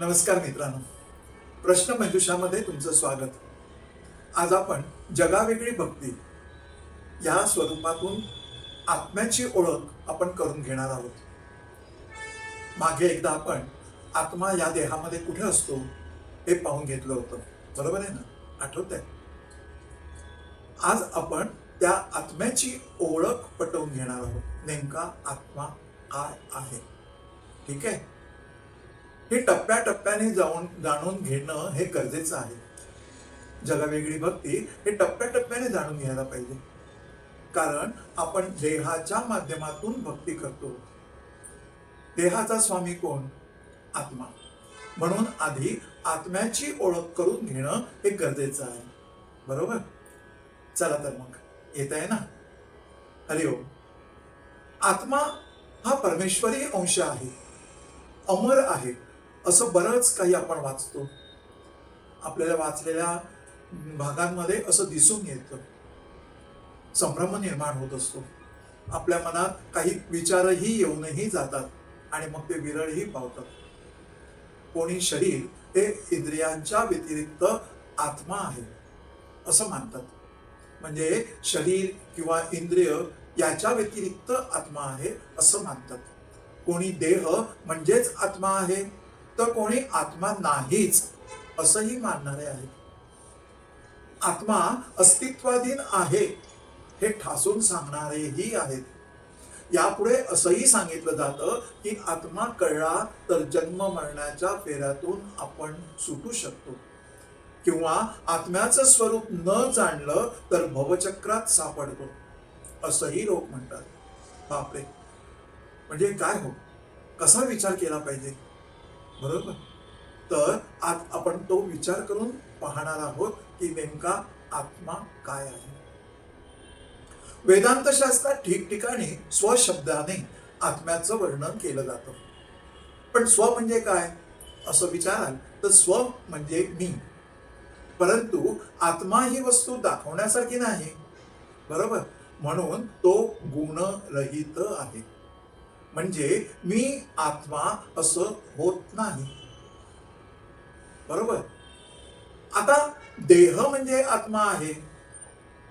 नमस्कार मित्रांनो. प्रश्न मंजुषामध्ये तुमचं स्वागत. आज आपण जगावेगळी भक्ती या स्वरूपातून आत्म्याची ओळख आपण करून घेणार आहोत. मागे एकदा आपण आत्मा या देहामध्ये कुठे असतो हे पाहून घेतलं होतं. बरोबर आहे ना? आठवत आहे आज आपण त्या आत्म्याची ओळख पटवून घेणार आहोत. नेमका आत्मा काय आहे? ठीक आहे? हे टप्प्याटप्प्याने जाऊन जाणून घेणं हे गरजेचं आहे. जगावेगळी भक्ती हे टप्प्याटप्प्याने जाणून घ्यायला पाहिजे. कारण आपण देहाच्या माध्यमातून भक्ती करतो. देहाचा स्वामी कोण? आत्मा. म्हणून आधी आत्म्याची ओळख करून घेणं हे गरजेचं आहे. बरोबर? चला तर मग. येत आहे ना हरिओम आत्मा हा परमेश्वरी अंश आहे. अमर आहे. असं बरंच काही आपण वाचतो. आपल्याला वाचलेल्या भागांमध्ये असं दिसून येतं. संभ्रम निर्माण होत असतो. आपल्या मनात काही विचारही येऊनही जातात आणि मग ते विरळही पावतात. कोणी शरीर हे इंद्रियांच्या व्यतिरिक्त आत्मा आहे असं मानतात. म्हणजे शरीर किंवा इंद्रिय याच्या व्यतिरिक्त आत्मा आहे असं मानतात. कोणी देह म्हणजेच आत्मा आहे तर कोणी आत्मा नाहीच असंही मानणारे आहेत आत्मा अस्तित्वाधीन आहे हे ठासून सांगणारेही आहेत. यापुढे असंही सांगितलं जातं की आत्मा कळला तर जन्म मरणाच्या फेऱ्यातून आपण सुटू शकतो. किंवा आत्म्याचं स्वरूप न जाणलं तर भवचक्रात सापडतो असंही लोक म्हणतात. बापरे! म्हणजे काय हो? कसा विचार केला पाहिजे? बरोबर? तर आज आपण तो विचार करून पाहणार आहोत की नेमका आत्मा काय आहे. वेदांत शास्त्रात ठिकठिकाणी स्वशब्दाने आत्म्याचं वर्णन केलं जातं. पण स्व म्हणजे काय? असं विचाराल तर स्व म्हणजे मी. परंतु आत्मा ही वस्तू दाखवण्यासारखी नाही. बरोबर? म्हणून तो गुणरहित आहे. म्हणजे मी आत्मा असं होत नाही. बरोबर? आता देह म्हणजे आत्मा आहे.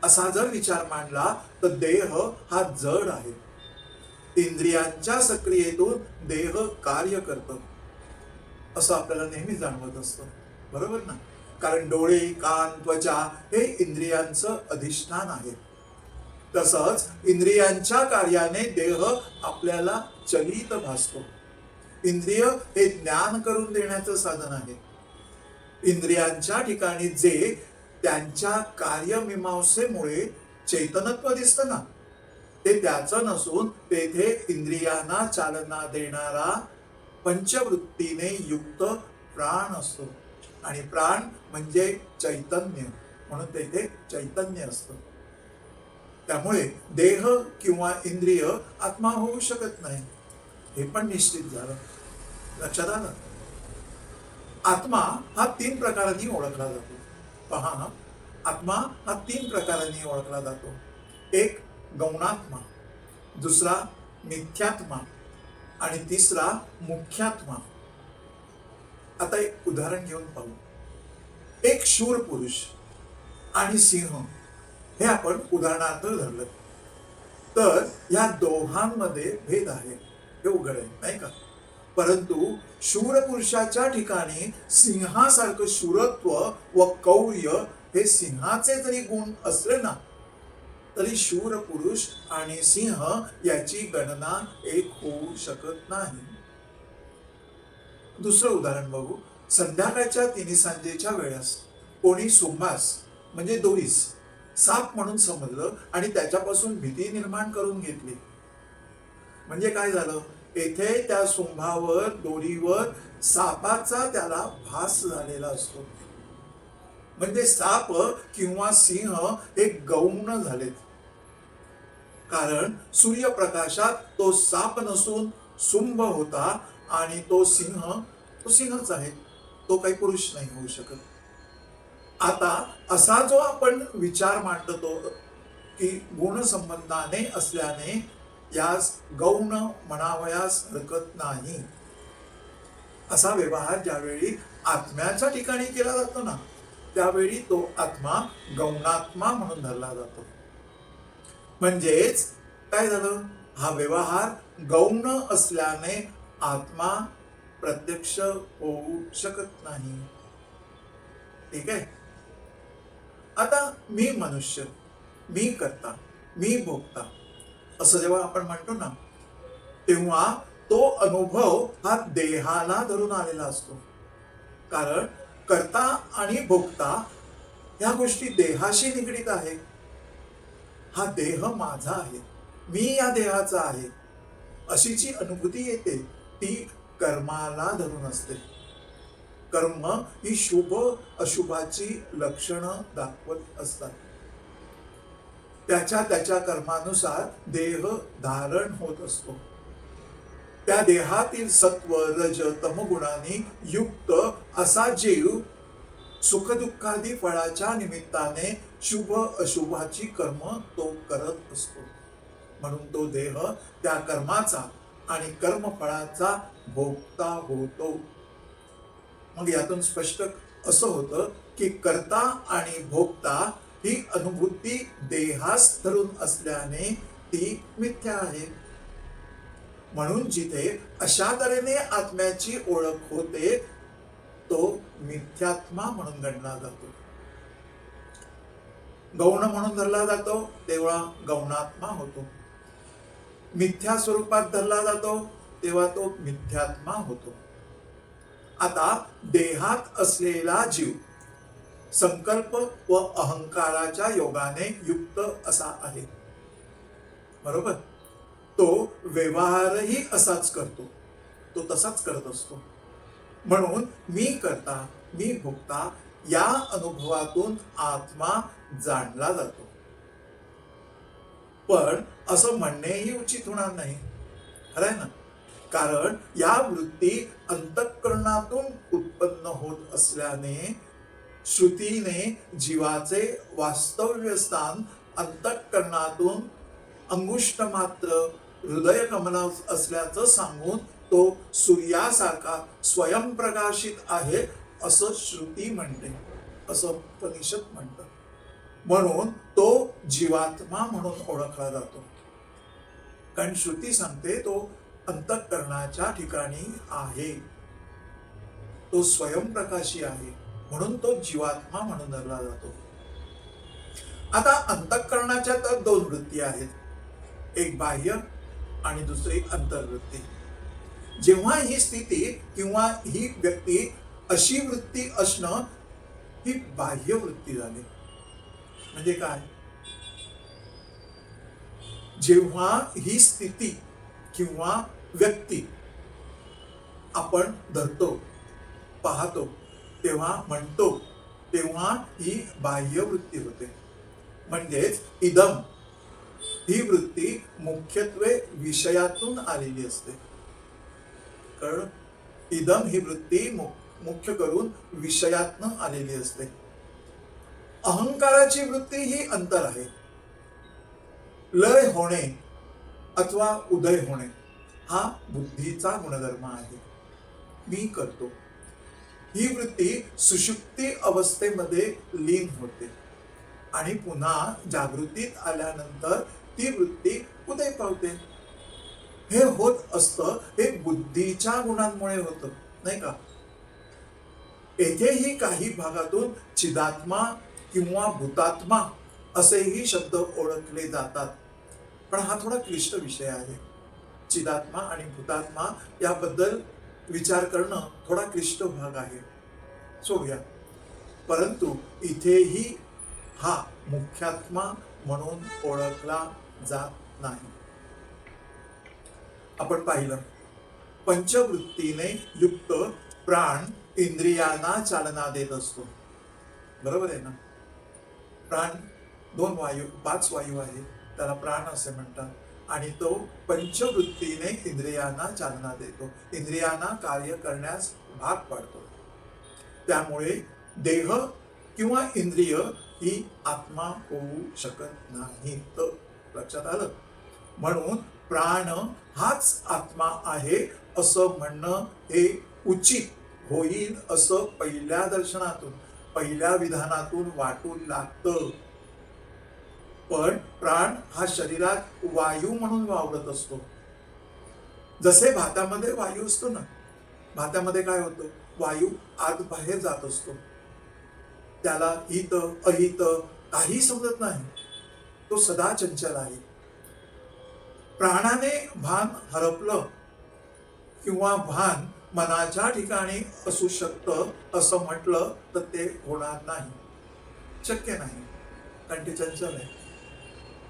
असा जर विचार मांडला तर देह हा जड आहे. इंद्रियांच्या सक्रियेतून देह कार्य करतं. असं आपल्याला नेहमी जाणवत असतं. बरोबर ना? कारण डोळे कान त्वचा हे इंद्रियांचं अधिष्ठान आहे. तसंच इंद्रियांच्या कार्याने देह आपल्याला चलित भासतो. इंद्रिय हे ज्ञान करून देण्याचं साधन आहे. इंद्रियांच्या ठिकाणी जे त्यांच्या कार्यमीमांसेमुळे चैतनत्व दिसतं ना ते त्याचं नसून तेथे इंद्रियांना चालना देणारा पंचवृत्तीने युक्त प्राण असतो. आणि प्राण म्हणजे चैतन्य म्हणून तेथे चैतन्य असतं. त्यामुळे देह किंवा इंद्रिय आत्मा होऊ शकत नाही. हे पण निश्चित झालं. लक्षात आलं? आत्मा हा तीन प्रकारांनी ओळखला जातो. पहा आत्मा हा तीन प्रकारांनी ओळखला जातो. एक गौणात्मा. दुसरा मिथ्यात्मा. आणि तिसरा मुख्यात्मा. आता एक उदाहरण घेऊन पाहू. एक शूर पुरुष आणि सिंह. हे आपण उदाहरणार्थ धरलं. तर या दोघांमध्ये भेद आहे. हे उघड आहे नाही का? परंतु शूरपुरुषाच्या ठिकाणी सिंहासारखं शूरत्व व कौर्य हे सिंहाचे जरी गुण असले ना तरी शूर पुरुष आणि सिंह याची गणना एक होऊ शकत नाही. दुसरं उदाहरण बघू. संध्याकाळच्या तिन्ही सांजेच्या वेळेस कोणी सोमास म्हणजे दोरीस साप म्हणून समजलं आणि त्याच्यापासून भीती निर्माण करून घेतली. म्हणजे काय झालं? येथे त्या सुंभावर दोरीवर सापाचा त्याला भास झालेला असतो. म्हणजे साप किंवा सिंह हे गौण झालेत. कारण सूर्यप्रकाशात तो साप नसून सुंभ होता आणि तो सिंह तो सिंहच आहे. तो काही पुरुष नाही होऊ शकत. आता असा जो आपण विचार मांडतो की गुणसंबंधाने असल्याने यास गौण म्हणावयास हरकत नाही. असा व्यवहार ज्यावेळी आत्म्याच्या ठिकाणी केला जातो ना त्यावेळी तो आत्मा गौणात्मा म्हणून धरला जातो. म्हणजेच काय झालं? हा व्यवहार गौण असल्याने आत्मा प्रत्यक्ष होऊ शकत नाही. ठीक आहे? आता मी मनुष्य मी करता मी भोगता असं जेव्हा आपण म्हणतो ना तेव्हा तो अनुभव हा देहाला धरून आलेला असतो. कारण करता आणि भोगता ह्या गोष्टी देहाशी निगडीत आहे. हा देह माझा आहे. मी या देहाचा आहे. अशी जी अनुभूती येते. ती कर्माला धरून असते. कर्म ही शुभ अशुभाची लक्षणं दाखवत असतात. त्याच्या त्याच्या कर्मानुसार देह धारण होत असतो. त्या देहातील सत्व रज तमगुणांनी युक्त असा जीव सुखदुःखादी फळाच्या निमित्ताने शुभ अशुभाची कर्म तो करत असतो. म्हणून तो देह त्या कर्माचा आणि कर्मफळाचा भोगता होतो. मग यातून स्पष्ट असं होतं की कर्ता आणि भोगता ही अनुभूती देहास धरून असल्याने ती मिथ्या आहे. म्हणून जिथे अशा तऱ्हेने आत्म्याची ओळख होते तो मिथ्यात्मा म्हणून गणला जातो. गौण म्हणून धरला जातो तेव्हा गौणात्मा होतो. मिथ्या स्वरूपात धरला जातो तेव्हा तो मिथ्यात्मा होतो. आता देहात असलेला जीव संकल्प व अहंकाराच्या योगाने युक्त असा आहे. बरोबर? तो व्यवहारही असाच करतो. तो तसाच करत असतो. म्हणून मी करता मी भोगता या अनुभवातून आत्मा जाणला जातो. पण असं म्हणणेही उचित होणार नाही. खरंय ना? कारण या वृत्ती अंतःकरणातून उत्पन्न होत असल्याने श्रुतीने जीवाचे वास्तव्य स्थान अंतःकरणातून अंगुष्ट मात्र हृदय कमला असल्याचं सांगून तो सूर्यासारखा स्वयंप्रकाशित आहे असं श्रुती म्हणते असं उपनिषद म्हणत. म्हणून तो जीवात्मा म्हणून ओळखला जातो. कारण श्रुती सांगते तो अंतःकरणाच्या ठिकाणी आहे. तो स्वयंप्रकाशी आहे म्हणून तो जीवात्मा म्हणून धरला जातो. आता अंतःकरणाच्या तर दोन वृत्ती आहेत एक बाह्य आणि दुसरी अंतर्वृत्ती. जेव्हा ही स्थिती किंवा ही व्यक्ती अशी वृत्ती असणं ही बाह्य वृत्ती झाली. म्हणजे काय? जेव्हा ही स्थिती किंवा व्यक्ती आपण धरतो पाहतो तेव्हा म्हणतो तेव्हा ही बाह्य वृत्ती होते. म्हणजेच इदम. ही वृत्ती मुख्यत्वे विषयातून आलेली असते. कारण इदम ही वृत्ती मुख्य करून विषयातनं आलेली असते. अहंकाराची वृत्ती ही अंतर आहे. लय होणे अथवा उदय होणे. हा बुद्धीचा गुणधर्म आहे. मी करतो. ही वृत्ती सुषुप्ती अवस्थेमध्ये लीन होते. आणि पुन्हा जागृतीत आल्यानंतर ती वृत्ती उदय पावते. हे होत असतं हे बुद्धीच्या गुणांमुळे होतं नाही का? येथेही काही भागातून चिदात्मा किंवा भूतात्मा असेही शब्द ओळखले जातात. पण हा थोडा क्लिष्ट विषय आहे. चिदात्मा आणि भूतात्मा याबद्दल विचार करणं थोडा क्लिष्ट भाग आहे. सोडूया. परंतु इथेही हा मुख्यात्मा म्हणून ओळखला जात नाही. आपण पाहिलं. पंचवृत्तीने युक्त प्राण इंद्रियांना चालना देत असतो. बरोबर आहे ना? प्राण दोन वायू पाच वायू आहेत त्याला प्राण असे म्हणतात. आणि तो पंचवृत्तीने इंद्रियांना चालना देतो. इंद्रियांना कार्य करण्यास भाग पाडतो. त्यामुळे देह किंवा इंद्रिय ही आत्मा होऊ शकत नाही. तर लक्षात आलं? म्हणून प्राण हाच आत्मा आहे असं म्हणणं हे उचित होईल असं पहिल्या दर्शनातून पहिल्या विधानातून वाटून लागतं. पण प्राण हा शरीरात वायू म्हणून वावरत असतो. जसे भातामध्ये वायू असतो ना भातामध्ये काय होतं? वायू आत बाहेर जात असतो. त्याला हित अहित काही समजत नाही. तो सदा चंचल आहे. प्राणाने भान हरपलं किंवा भान मनाच्या ठिकाणी असू शकतं असं म्हटलं तर ते होणार नाही. शक्य नाही. कारण ते चंचल आहे.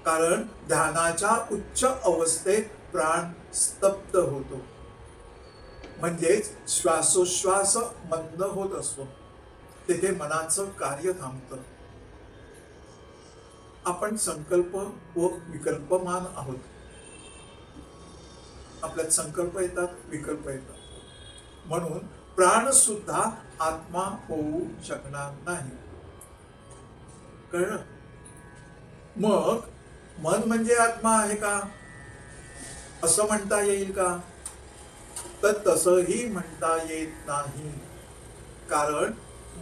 कारण ध्यानाच्या उच्च अवस्थेत प्राण स्तब्ध होतो. म्हणजेच श्वासोश्वास मंद होत असतो. तेथे मनाचं कार्य थांबतं. आपण संकल्प व विकल्पमान आहोत. आपल्यात संकल्प येतात विकल्प येतात. म्हणून प्राण सुद्धा आत्मा होऊ शकणार नाही. कळलं? मग मन म्हणजे आत्मा आहे का? असं म्हणता येईल का? तर तसंही म्हणता येत नाही. कारण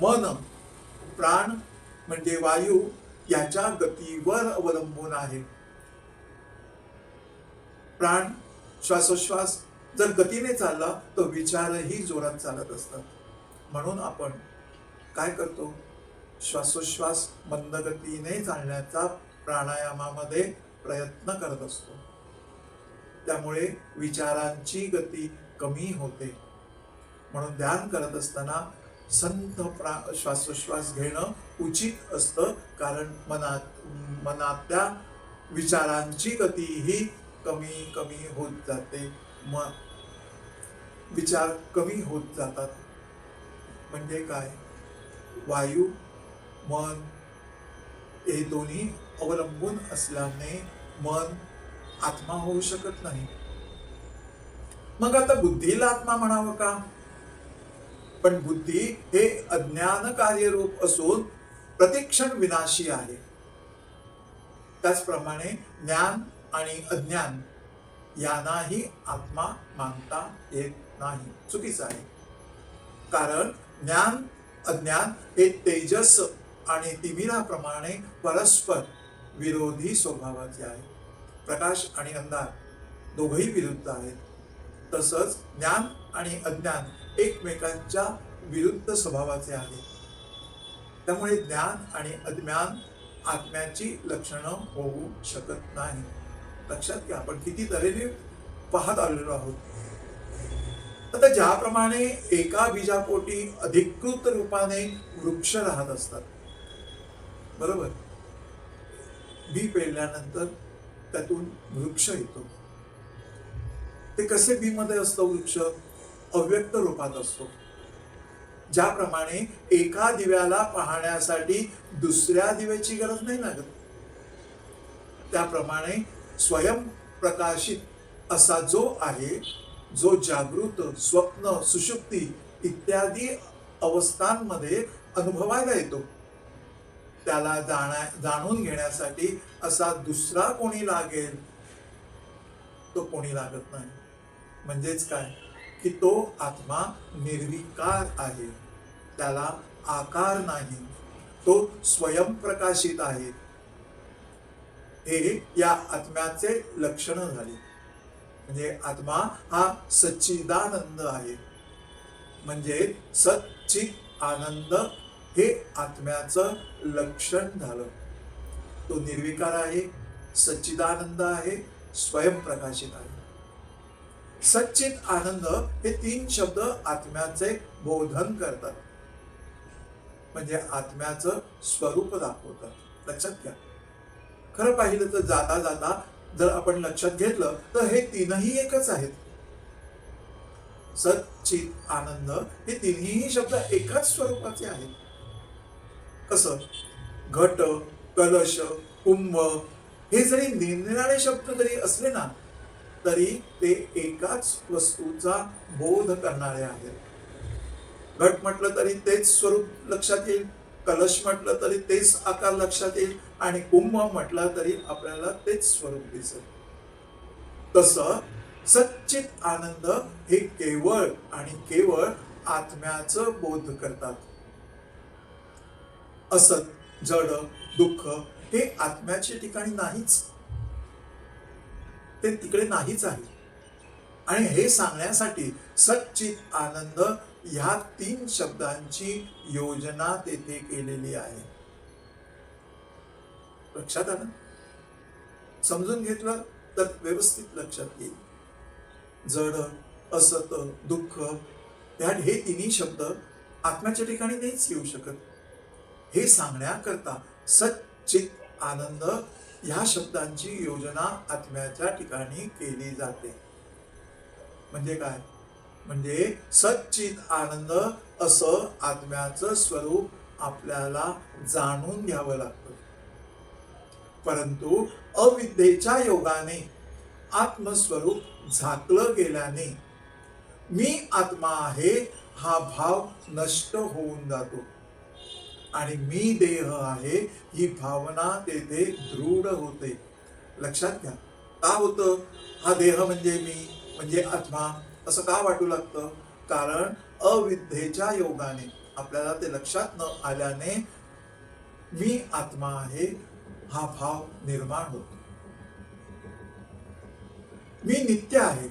मन प्राण म्हणजे वायू याच्या गतीवर अवलंबून आहे. प्राण श्वासोश्वास जर गतीने चालला तर विचारही जोरात चालत असतात. म्हणून आपण काय करतो? श्वासोश्वास मंदगतीने चालण्याचा प्राणायामामध्ये प्रयत्न करत असतो. त्यामुळे विचारांची गती कमी होते. म्हणून ध्यान करत असताना संत प्रा श्वासोश्वास घेणं उचित असतं. कारण मनात मनातल्या विचारांची गती ही कमी कमी होत जाते. म विचार कमी होत जातात. म्हणजे काय? वायू मन हे दोन्ही अवलंबून असल्याने मन आत्मा होऊ शकत नाही. मग आता बुद्धीला आत्मा म्हणावं का? पण बुद्धी हे अज्ञान कार्यरूप असून प्रतिक्षण विनाशी आहे. त्याचप्रमाणे ज्ञान आणि अज्ञान यांनाही आत्मा मानता येत नाही. चुकीचं आहे. कारण ज्ञान अज्ञान हे तेजस आणि तिमिराप्रमाणे परस्पर विरोधी स्वभावाचे आहे प्रकाश आणि अंधार दोघही विरुद्ध आहेत. तसंच ज्ञान आणि अज्ञान एकमेकांच्या विरुद्ध स्वभावाचे आहे त्यामुळे ज्ञान आणि अज्ञान आत्म्याची लक्षणं होऊ शकत नाही. लक्षात घ्या आपण किती तऱ्हेने पाहत आलेलो आहोत. आता ज्याप्रमाणे एका बीजापोटी अधिकृत रूपाने वृक्ष राहत असतात. बरोबर? बी पेरल्यानंतर त्यातून वृक्ष येतो. ते कसे बी मध्ये असतो वृक्ष? अव्यक्त रूपात असतो. ज्याप्रमाणे एका दिव्याला पाहण्यासाठी दुसऱ्या दिव्याची गरज नाही लागत. त्याप्रमाणे स्वयंप्रकाशित असा जो आहे जो जागृत स्वप्न सुशुक्ती इत्यादी अवस्थांमध्ये अनुभवायला येतो. त्याला जाण्या जाणून घेण्यासाठी असा दुसरा कोणी लागेल तो कोणी लागत नाही. म्हणजेच काय? की तो आत्मा निर्विकार आहे. त्याला आकार नाही. तो स्वयंप्रकाशित आहे. हे या आत्म्याचे लक्षण झाले. म्हणजे आत्मा हा सच्चिदानंद आहे. म्हणजे सच्चित आनंद हे आत्म्याचं लक्षण झालं. तो निर्विकार आहे सच्चिदानंद आहे स्वयंप्रकाशित आहे. सच्चित आनंद हे तीन शब्द आत्म्याचे बोधन करतात. म्हणजे आत्म्याचं स्वरूप दाखवतात. लक्षात घ्या. खरं पाहिलं तर जाता जाता जर आपण लक्षात घेतलं तर हे तीनही एकच आहेत. सच्चित आनंद हे तिन्ही शब्द एकाच स्वरूपाचे आहेत. कसं? घट कलश कुंभ हे जरी निरनिराळे शब्द जरी असले ना तरी ते एकाच वस्तूचा बोध करणारे आहेत. घट म्हटलं तरी तेच स्वरूप लक्षात येईल कलश म्हटलं तरी तेच आकार लक्षात येईल आणि कुंभ म्हटलं तरी आपल्याला तेच स्वरूप दिसेल. तस सच्चित आनंद हे केवळ आणि केवळ आत्म्याचं बोध करतात. असत जड दुःख हे आत्म्याच्या ठिकाणी नाहीच. ते तिकडे नाहीच आहे. आणि हे सांगण्यासाठी सच्चित आनंद ह्या तीन शब्दांची योजना तेथे केलेली आहे. लक्षात आलं? समजून घेतलं तर व्यवस्थित लक्षात येईल. जड असत दुःख ह्या हे तिन्ही शब्द आत्म्याच्या ठिकाणी नाहीच येऊ शकत. हे सांगण्याकरता सच्चित आनंद ह्या शब्दांची योजना आत्म्याच्या ठिकाणी केली जाते. म्हणजे काय? म्हणजे सच्चित आनंद असं आत्म्याचं स्वरूप आपल्याला जाणून घ्यावं लागतं. परंतु अविद्येच्या योगाने आत्मस्वरूप झाकलं गेल्याने मी आत्मा आहे हा भाव नष्ट होऊन जातो. आणि मी देह आहे ही भावना तेथे दृढ होते. लक्षात घ्या. का होतं? हा देह म्हणजे मी म्हणजे आत्मा. असं का वाटू लागतं? कारण अविद्येच्या योगाने. आपल्याला ते लक्षात न आल्याने मी आत्मा आहे हा भाव निर्माण होतो. मी नित्य आहे.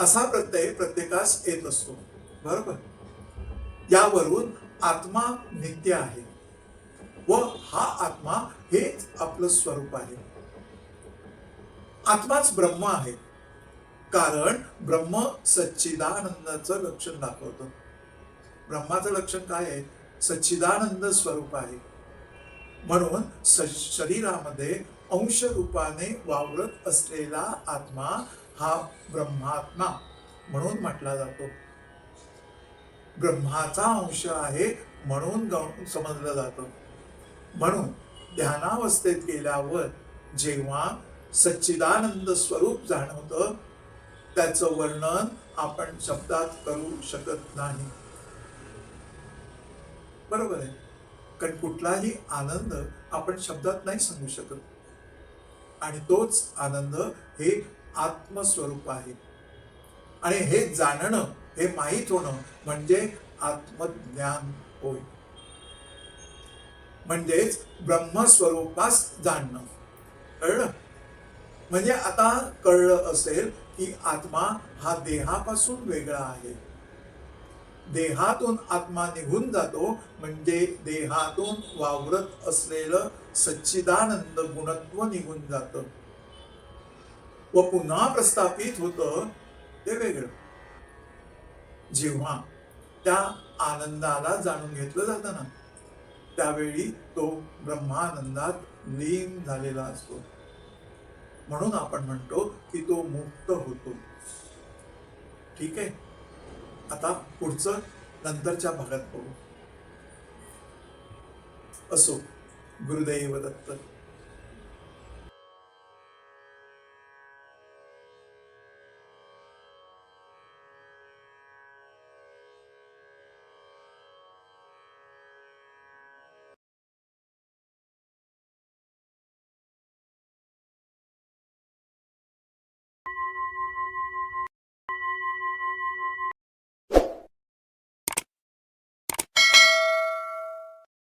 असा प्रत्यय प्रत्येकास येत असतो. बरोबर? यावरून आत्मा नित्य आहे. व हा आत्मा हेच आपलं स्वरूप आहे. आत्माच ब्रह्म आहे. कारण ब्रह्म सच्चिदानंदाचं लक्षण दाखवतं. ब्रह्माचं लक्षण काय आहे? सच्चिदानंद स्वरूप आहे. म्हणून शरीरामध्ये अंश रूपाने वावरत असलेला आत्मा हा ब्रह्मात्मा म्हणून म्हटला जातो. ब्रह्माचा अंश आहे म्हणून समजलं जातं. म्हणून ध्यानावस्थेत गेल्यावर जेव्हा सच्चिदानंद स्वरूप जाणवतं त्याचं वर्णन आपण शब्दात करू शकत नाही. बरोबर आहे. कारण कुठलाही आनंद आपण शब्दात नाही सांगू शकत. आणि तोच आनंद हे आत्मस्वरूप आहे. आणि हे जाणणं हे माहीत होणं म्हणजे आत्मज्ञान होय. म्हणजेच ब्रह्मस्वरूपास जाणणं. कळलं? म्हणजे आता कळलं असेल की आत्मा हा देहापासून वेगळा आहे. देहातून आत्मा निघून जातो म्हणजे देहातून वावरत असलेलं सच्चिदानंद गुणत्व निघून जात. व पुन्हा प्रस्थापित होतं ते वेगळं. जेव्हा त्या आनंदाला जाणून घेतलं जातं ना त्यावेळी तो ब्रह्मानंदात लीन झालेला असतो. म्हणून आपण म्हणतो की तो मुक्त होतो. ठीक आहे? आता पुढचं नंतरच्या भागात बघू असो गुरुदैव दत्त.